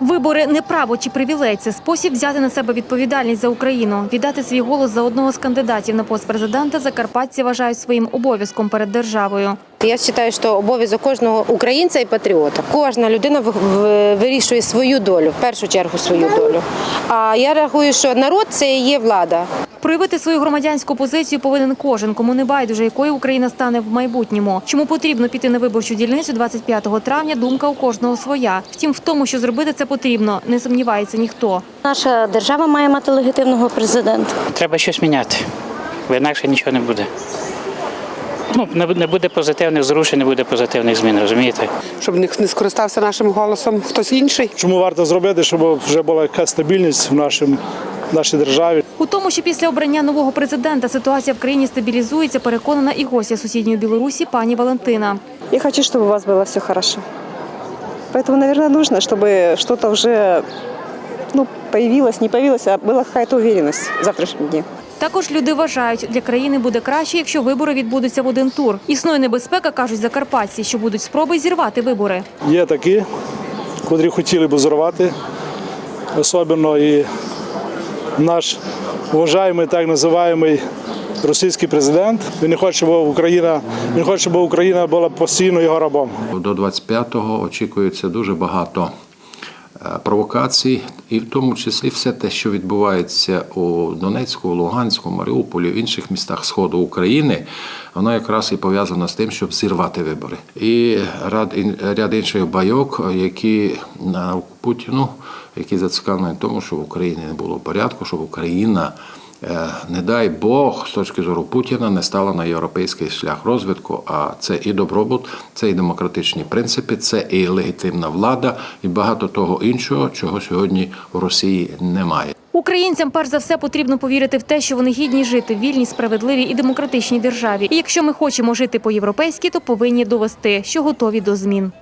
Вибори не право чи привілей. Це спосіб взяти на себе відповідальність за Україну. Віддати свій голос за одного з кандидатів на пост президента закарпатці вважають своїм обов'язком перед державою. Я вважаю, що обов'язок кожного українця і патріота. Кожна людина ви- ви- вирішує свою долю, в першу чергу свою долю. А я рахую, що народ це і є влада. Проявити свою громадянську позицію повинен кожен, кому не байдуже, якою Україна стане в майбутньому. Чому потрібно піти на виборчу дільницю 25 травня, думка у кожного своя. Втім, в тому, що зробити це потрібно, не сумнівається ніхто. Наша держава має мати легітимного президента. Треба щось міняти, бо інакше нічого не буде. Ну, не буде позитивних зрушень, не буде позитивних змін, розумієте? щоб не не скористався нашим голосом хтось інший. Чому варто зробити, щоб вже була якась стабільність в нашому нашій державі? У тому, що після обрання нового президента ситуація в країні стабілізується, переконана і гостя сусідньої Білорусі пані Валентина. Я хочу, чтобы у вас было все хорошо. Поэтому, наверное, нужно, чтобы что-то уже ну, появилось, не появилось, а была какая-то уверенность в завтрашнем дне. Також люди вважають, для країни буде краще, якщо вибори відбудуться в один тур. Існує небезпека, кажуть закарпатці, що будуть спроби зірвати вибори. Є такі, котрі хотіли б зорвати, особливо і наш вважаємий так називаємий російський президент. Він не хоче, щоб Україна, він хоче, щоб Україна була постійно його рабом. До 25-го очікується дуже багато провокацій, і в тому числі все те, що відбувається у Донецьку, Луганську, Маріуполі, в інших містах Сходу України, воно якраз і пов'язано з тим, щоб зірвати вибори. І ряд, ряд інших байок, які на Путіну, які зацікавлені в тому, щоб в Україні не було порядку, щоб Україна. Е, Не дай Бог, з точки зору Путіна, не стала на європейський шлях розвитку. А це і добробут, це і демократичні принципи, це і легітимна влада, і багато того іншого, чого сьогодні в Росії немає. Українцям перш за все потрібно повірити в те, що вони гідні жити в вільній, справедливій і демократичній державі. І якщо ми хочемо жити по-європейськи, то повинні довести, що готові до змін.